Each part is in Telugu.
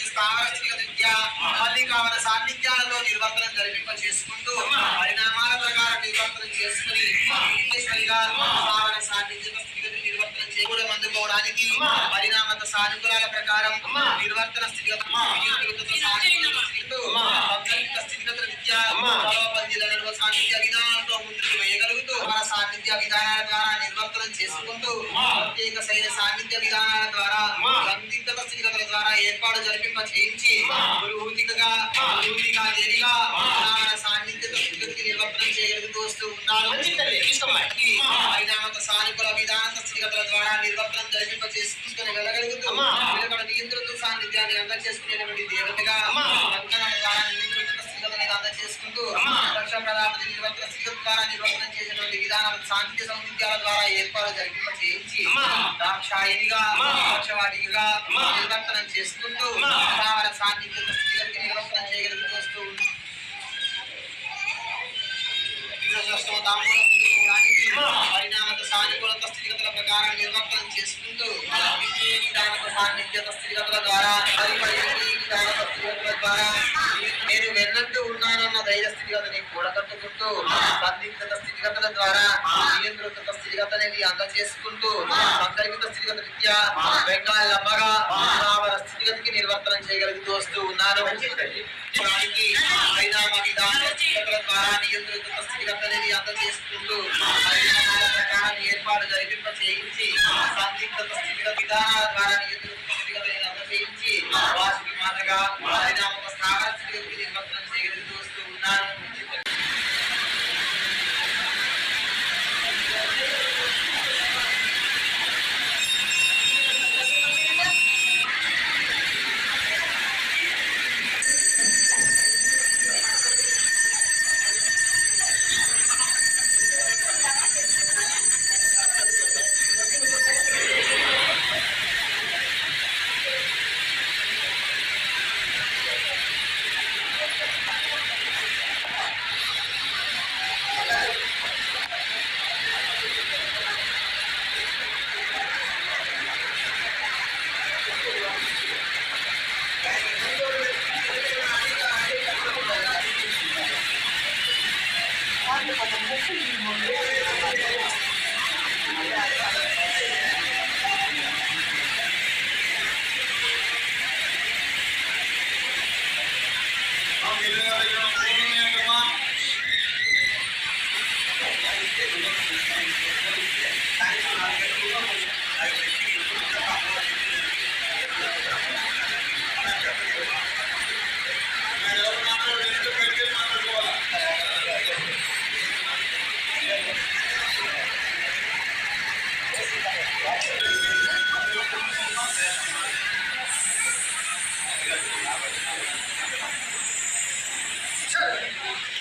నుంచి విద్య మళ్ళీ కావాల సాన్నిధ్యాలతో నిర్వర్తనం జరిపింప చేసుకుంటూ పరిణామాల ప్రకారం నిర్వర్తనం చేసుకుని ఈశ్వరిగా సాన్నిధ్య స్థితిగతి నిర్వర్తనం చేయకూడదు అందుకోవడానికి పరిణామత సానుకూలాల ప్రకారం నిర్వర్తన స్థితిగత వినియోగత సానుకూల స్థితిగతుల విద్య సాన్నిధ్య విధానాలతో ముందుకు సాన్నిధ్య విధానాల ద్వారా నిర్వర్తనం చేసుకుంటూ ప్రత్యేక శైల సాన్నిధ్య విధానాల ద్వారా సందిగ్ధత స్థితిగతుల ద్వారా ఏర్పాటు జరిపింప చేయించి గురుహూతికగా గురువునిగా దేవిగా మన సాన్నిధ్య స్థితిగతికి నిర్వర్తనం చేయగలుగుతూ వస్తూ ఉన్నారు. పరిణామత సానుకూల విధాన ద్వారా నిర్వర్తనం జరిపింప చేసుకుంటూ వెళ్ళగలుగుతూ నియంత్రిత సాన్నిధ్యాన్ని దేవతగా ద్వారా నియంత్రిత అందం చేసుకుంటూ ప్రదాపతి నిర్వర్తన స్థితిగత ద్వారా నిర్వర్తనం చేసినటువంటి విధానాలు సాంఖ్య సౌందర్యాల ద్వారా ఏర్పాటు జరిపింప చేయించి దాక్షాయినిగా పక్షవాదిగా నిర్వర్తనం చేసుకుంటూ స్థావర స్థితిగతికి నిర్వర్తనం చేయగలుగుతూ వస్తూ. పరిణామత సానుకూలత స్థితిగతుల ప్రకారం నిర్వర్తనం చేసుకుంటూ సాన్నిధ్యత స్థితిగతుల ద్వారా స్థితిగతుల ద్వారా నేను వెన్నట్టు ఉన్నానన్న ధైర్య స్థితిగతిని కూడగట్టుకుంటూ సందిగ్ధత స్థితిగతుల ద్వారా నియంత్రిత స్థితిగతని అందజేసుకుంటూ సంకల్పిత స్థితిగత విద్య బెంగాల్ అమ్మగా స్థితిగతికి నిర్వర్తనం చేయగలుగుతూ వస్తూ దానికి పరిణామ విధాన స్థితిగతుల ద్వారా నియంత్రిత స్థితిగతులని అందజేసుకుంటూ పరిణామాల ప్రకారం ఏర్పాటు జరిపింప చేయించి సందిగ్ధత స్థితిగత విధానాల ద్వారా నియంత్రిత స్థితిగతులని అందజేయించి వాసుకి మాటగా పరిణామ స్థావర స్థితిగతికి నిర్వర్తనం వస్తూ ఉన్నాను Sure.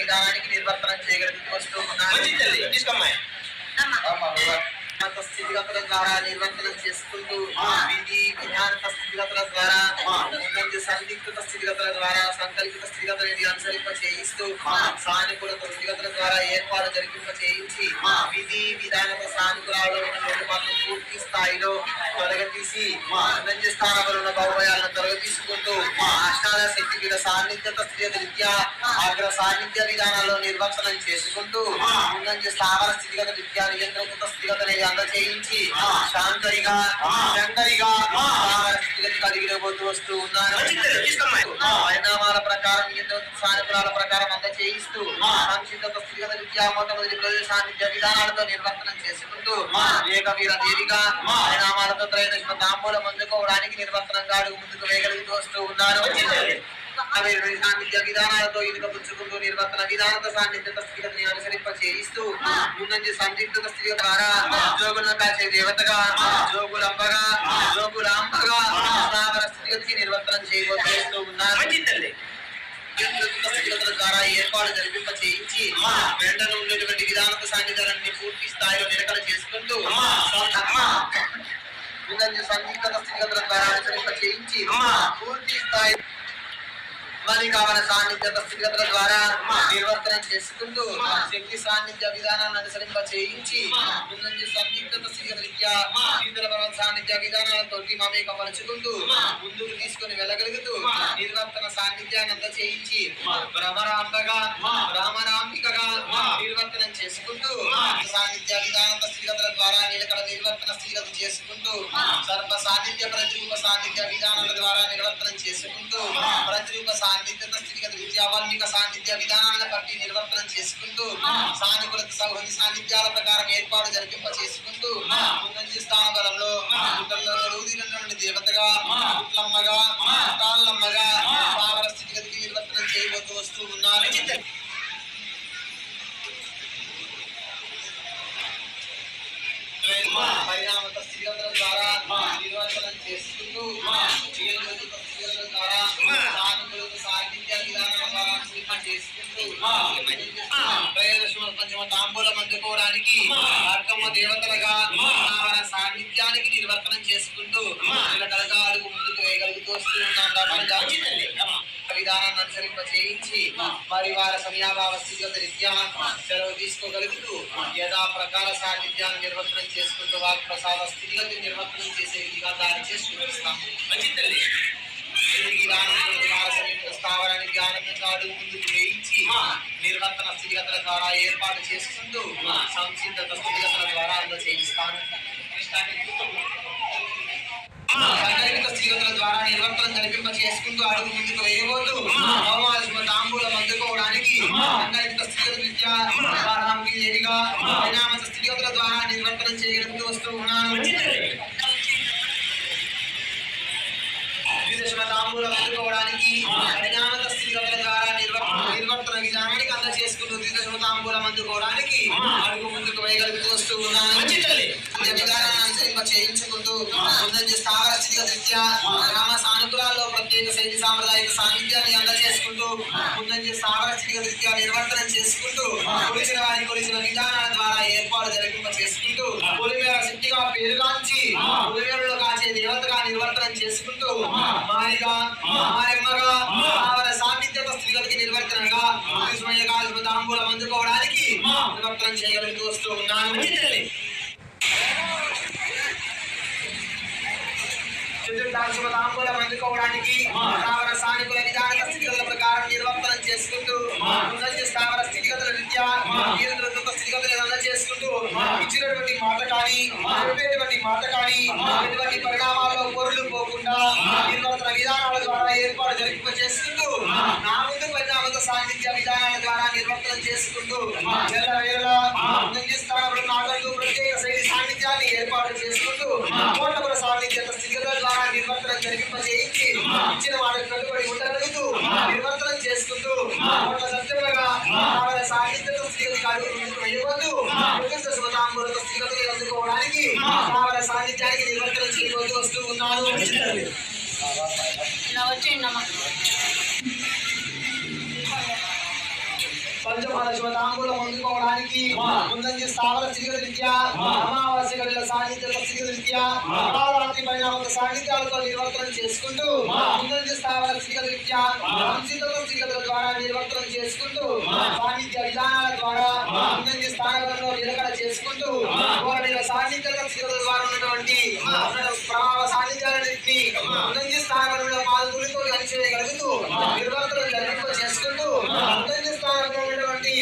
విధానానికి నిర్వర్తనం చేయగలుగుతూ వస్తూ ఉన్నాను తీసుకోమ్మాయి స్థితిగతుల ద్వారా నిర్వర్తనం చేసుకుంటూ విధి విధాన స్థితిగతుల ద్వారా ఉన్నత సందిగ్ధత స్థితిగతుల ద్వారా సంకల్పిత స్థితిగతులని అనుసరింప చేయిస్తూ సానుకూల స్థితిగతుల ద్వారా ఏర్పాటు జరిపింప చేయించి విధి విధాన సానుకూలాల్లో ఉన్న లోటుపాట్లను పూర్తి స్థాయిలో తొలగతీసి అనంత స్థానంలో ఉన్న భౌమయాలను తొలగతీసుకుంటూ అష్టాల శక్తి మీద సాన్నిధ్యత స్థితి రీత్యా అగ్ర సాన్నిధ్య విధానాల్లో నిర్వచనం చేసుకుంటూ ఉన్నంత స్థావర స్థితిగత రీత్యా నియంత్రిత స్థితిగతని అందచేయించి శాంతరిగా శంకరిగా స్థావర స్థితిగతి కలిగిన పోతూ వస్తూ ఉన్నారు. పరిణామాల ప్రకారం నియంత్రిత సానుకూలాల ప్రకారం అందచేయిస్తూ సంక్షిప్త స్థితిగత రీత్యా మొట్టమొదటి ప్రదేశ సాన్నిధ్య విధానాలతో నిర్వర్తనం చేసుకుంటూ ఏకవీర దేవిగా పరిణామాలతో త్రైదశ తాంబూలం అందుకోవడానికి నిర్వర్తనంగా అడుగు ముందుకు వేయగలుగుతూ వస్తూ ఉన్నారు. అవి సాన్నిధ్య విధానాలతో ఇనుక పుచ్చుకుంటూ నిర్వర్తన విధానత సాన్నిధ్యత స్థితిని అనుసరింప చేయిస్తూ ముందంజి సందిగ్ధత స్థితి ద్వారా జోగులను కాచే దేవతగా జోగులంబగా జోగులాంబగా స్థావర స్థితిగతికి నిర్వర్తనం చేయబోతూ ఉన్నారు ద్వారా ఏర్పాటు జరిపింప చేయించి వెంటనే ఉండేటువంటి విధానత సాన్నిధ్యాలన్నీ పూర్తి స్థాయిలో నిలకడ చేసుకుంటూ ముందంజి సందిగ్ధత స్థితిగతుల ద్వారా అనుసరింప చేయించి పూర్తి స్థాయి మరి కావాల సాన్నిధ్యత స్థితిగతుల ద్వారా నిర్వర్తనం చేసుకుంటూ శక్తి సాన్నిధ్య విధానాన్ని అనుసరింప చేయించి ముందు సందిగ్ధత స్థితిగత రీత్యా పర్వత సాన్నిధ్య విధానాలతో మమేక పరుచుకుంటూ ముందుకు తీసుకుని వెళ్ళగలుగుతూ నిర్వర్తన సాన్నిధ్యాన్ని అంత చేయించి భ్రమరాంబగా రామరాంబికగా నిర్వర్తనం చేసుకుంటూ సాన్నిధ్య విధానంత స్థితిగతుల ద్వారా నిలకడ నిర్వర్తన స్థితిగత చేసుకుంటూ సర్వ సాన్నిధ్య ప్రతిరూప సాన్నిధ్య విధానాల ద్వారా నిర్వర్తనం చేసుకుంటూ ప్రతిరూప సాన్నిధ్యత స్థితిగత రీత్యా వాల్మీక సాన్నిధ్య విధానాలను బట్టి నిర్వర్తనం చేసుకుంటూ సానుకూల సౌహృది సాన్నిధ్యాల ప్రకారం ఏర్పాటు జరిపింప చేసుకుంటూ ముందంజి స్థాన బలంలో ఇతరులలో రూదినటువంటి దేవతగా పుట్లమ్మగా తాళ్ళమ్మగా పావర స్థితిగతికి నిర్వర్తనం చేయబోతూ వస్తూ ఉన్నారు. పరిణామత స్థితిగతుల ద్వారా నిర్వర్తనం చేసుకుంటూ జీవనోచిత స్థితిగతుల ద్వారా సానుకూలత సాహిత్య విధానాల ద్వారా అనుసరింప చేసుకుంటూ త్రయోదశమ పంచమ తాంబూలం అందుకోవడానికి అర్కమ్మ దేవతలుగా సాన్నిధ్యానికి నిర్వర్తనం చేసుకుంటూ నిలకడగా అడుగు ముందుకు వేయగలుగుతూ వస్తూ ఉన్నాం. కాబట్టి విధానాన్ని అనుసరింప చేయించి మరి వారి సమయాభావ స్థితిగత రీత్యా సెలవు తీసుకోగలుగుతూ యథా ప్రకార సాన్నిధ్యాన్ని నిర్వర్తనం చేసుకుంటూ వారి ప్రసాద స్థితిగతి నిర్వర్తనం చేసే విధిగా దారి చేసి విధానంలో వారి సమయంలో ఆనందంగా అడుగు ముందుకు వేయించి నిర్వర్తన స్థితిగతుల ద్వారా ఏర్పాటు చేసుకుంటూ సంసిద్ధత స్థితిగతుల ద్వారా స్థితిగతుల ద్వారా నిర్వర్తనం జరిపింప చేసుకుంటూ అడుగు ముందుకు వేయబోతూ తాంబూలం అందుకోవడానికి పరిణామ స్థితిగతుల ద్వారా నిర్వర్తనం చేయగలుగుతూ వస్తూ ఉన్నాను. తాంబూలం అందుకోవడానికి స్థితిగతుల ద్వారా నిర్వర్తన విధానానికి అంద చేసుకుంటూ విదేశమ తాంబూలం అందుకోవడానికి అడుగు ముందుకు వేయగలుగుతూ వస్తూ ఉన్నాను. ఈ విధానాన్ని అనుసరింప చేయించుకుంటూ ముందంజ స్థావర రీత్యా గ్రామ సానుకూలాల్లో ప్రత్యేక శైలి సాంప్రదాయిక సాన్నిధ్యాన్ని అందజేసుకుంటూ ముందంజ స్థావర రీత్యా నిర్వర్తనం చేసుకుంటూ కొలిసిన వారి కొలిసిన విధానాల ద్వారా ఏర్పాటు జరిపింప చేసుకుంటూ పొలిమేర శక్తిగా పేరుగాంచి పొలిమేరలో కాచే దేవతగా నిర్వర్తనం చేసుకుంటూ మారిగా మాయమ్మగా నిర్వర్తనగా కృష్ణయ్యగా తాంబూలం అందుకోవడానికి నిర్వర్తనం చేయగలుగుతూ వస్తూ ఉన్నాను. చతుర్దాశుల తాంబూలం అందుకోవడానికి స్థావర సానుకూల విధాన స్థితిగతుల ప్రకారం నిర్వర్తనం చేసుకుంటూ స్థావర స్థితిగతుల రీత్యా చేసుకుంటూ ఇచ్చినటువంటి మాట కానీ చెప్పేటువంటి మాట కానీ ఎటువంటి పరిణామాల్లో పొరులు పోకుండా నిర్వర్తన విధానాల ద్వారా ఏర్పాటు జరిపింప చేసుకుంటూ నా ముందు పరిణామత సాన్నిధ్య విధానాల ద్వారా నిర్వర్తనం చేసుకుంటూ ఉన్నత స్థానంలో నాగంటూ ప్రత్యేక శైలి సాన్నిధ్యాన్ని ఏర్పాటు చేసుకుంటూ కోటపుర సాన్నిధ్యత స్థితిగతుల ద్వారా నిర్వర్తనం జరిపింప చేయించి ఇచ్చిన వాళ్ళకి కట్టుబడి ఉండగలుగుతూ నిర్వర్తనం చేసుకుంటూ కోట్ల సత్యములుగా వాళ్ళ సాన్నిధ్యత స్థితిగతి వేయవద్దు శుభతాంబూలత స్థితిగతులు అందుకోవడానికి సాన్నిధ్యానికి నిర్వర్తనం చేయవద్దు వస్తూ ఉన్నాను ఇలా వచ్చేయండి అమ్మ పంచ పంచమాల శివతాంబూలం అందుకోవడానికి ముందంజ స్థావర అమావాస్య గడిల సాన్నిధ్య సాన్నిధ్యాలతో నిర్వర్తనం చేసుకుంటూ ముందంజ స్థావర స్థితిగతుల ద్వారా నిర్వర్తనం చేసుకుంటూ సాన్నిధ్య విధానాల ద్వారా ముందంజ స్థానంలో నిలకడ చేసుకుంటూ వారి సాన్నిధ్య స్థితిగతుల ద్వారా ఉన్నటువంటి ప్రభావ సాన్నిధ్యాలన్నింటినీ ముందంజ స్థానంలో పాల్గొనితో అణిచివేయగలుగుతూ నిర్వర్తనం జరిగింప చేసుకుంటూ ముందంజ స్థానంలో ఉన్నటువంటి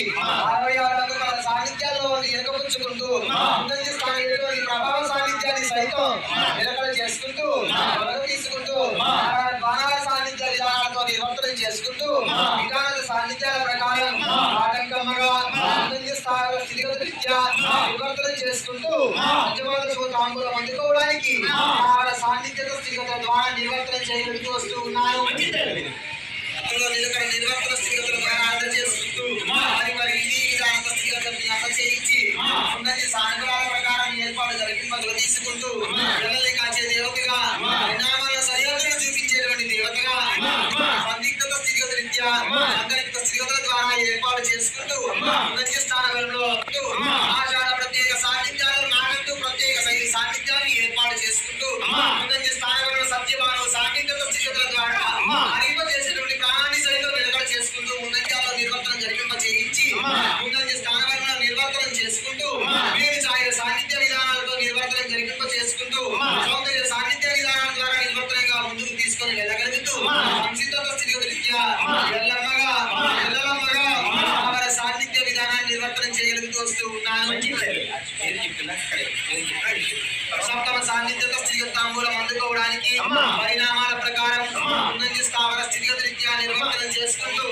అరవై ఆరు రంగాల సాన్నిధ్యాల్లో ప్రభావ సాన్నిధ్యాన్ని సైతం నిలకడ చేసుకుంటూ తీసుకుంటూ బాణాల సాన్నిధ్య విధానాలతో నివర్తనం చేసుకుంటూ విధానాల సాన్నిధ్యాల ప్రకారం స్థాయిలో నివర్తనం చేసుకుంటూ తాంబూలం అందుకోవడానికి ఆహార సాన్నిధ్యత స్థితిగత ద్వారా నివర్తనం చేయగలుగుతూ వస్తూ ఉన్నాను అందులో నిలకడ నిర్వర్తన స్థితిగతుల ద్వారా అర్థం చేసుకుంటూ మరి మరి విధి విధాన స్థితిగతుల్ని ఉన్నది సానుకూలాల ప్రకారం ఏర్పాటు జరిగింపగల తీసుకుంటూ పిల్లల్ని కాచే దేవతగా పరిణామాల సరిహద్దులను చూపించేటువంటి దేవతగా సందిగ్ధత స్థితిగత రీత్యా చేసుకుంటూ సౌందర్య సాన్నిధ్య విధానాల ద్వారా నిర్వర్తనంగా ముందుకు తీసుకొని వెళ్ళగలుగుతూ సంసిద్ధత స్థితిగతి రీత్యా ఎల్లమ్మగా ఎల్లమ్మగా వారి సాన్నిధ్య విధానాన్ని నిర్వర్తనం చేయగలుగుతూ వస్తూ ఉన్నాను సప్తమ సాన్నిధ్యత స్థితిగత తాంబూలం అందుకోవడానికి పరిణామాల ప్రకారం ముందంజ స్థావర స్థితిగత రీత్యా నిర్వర్తనం చేసుకుంటూ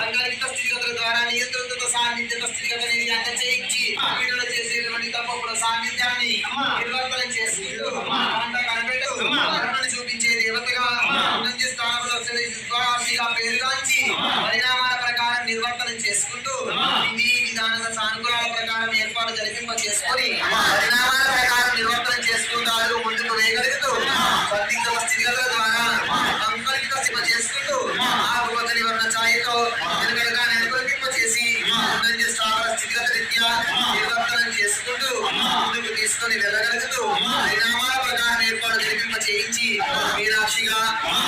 సంకల్పిత స్థితిగతుల ద్వారా నియంత్రిత సాన్నిధ్యత స్థితిగతని అంత చేయించి వీటిలో చేసేటువంటి తప్పప్పుడు సాన్నిధ్యాన్ని నిర్వర్తనం చేసుకుంటూ అంత కనబెట్టు కరుణను చూపించే దేవతగా ముందంజ స్థానంలో శ్రీగా పేరుగాంచి పరిణామాల ప్రకారం నిర్వర్తనం చేసుకుంటూ విధానంగా విధాన సానుకూలాల ప్రకారం ఏర్పాటు జరిపింప చేసుకొని పరిణామాల ప్రకారం నిర్వర్తనం చేసుకుంటారు ముందుకు వేయగలుగుతూ సందిగ్ధ స్థితిగతుల ద్వారా సంకల్పిత స్థితి చేసుకుంటూ ఆకుపచ్చ నివర్ణ ఛాయతో వెలుగడగా నెలకొల్పింప చేసి స్థావర స్థితిగత రీత్యా నిర్వర్తనం చేసుకుంటూ ముందుకు తీసుకొని వెళ్ళగలుగుతూ పరిణామాల ప్రకారం ఏర్పాటు జరిపింప చేయించి మీనాక్షిగా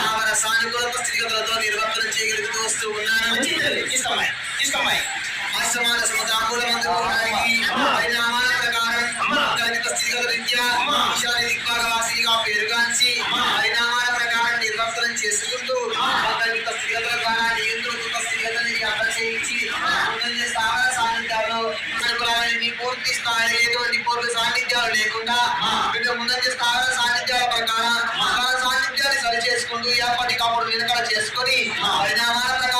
ఆవర సానుకూలత స్థితిగతులతో నిర్వర్తనం చేయగలుగుతూ వస్తూ ఉన్నారని తీసుకోమాయి తీసుకోమాయి ఆశ్రమాల సమతాంబూలం అందుకోవడానికి పరిణామాల ప్రకారం కలిగిత స్థితిగత రీత్యా ఈశాన్య పేరుగాంచి పరిణామాల ప్రకారం నిర్వర్తనం చేసుకుంటూ కలిగిత స్థితిగతుల ద్వారా నియంత్రిత స్థితిగతని అర్థం చేయించి స్థావర సాన్నిధ్యాలు అనుకూలమైన పూర్తి స్థాయి సాన్నిధ్యాలు లేకుండా స్థావర సాన్నిధ్యాల ప్రకారం సాన్నిధ్యాన్ని సరి చేసుకుంటూ ఎప్పటికప్పుడు నిలకడ చేసుకొని పరిణామాల ప్రకారం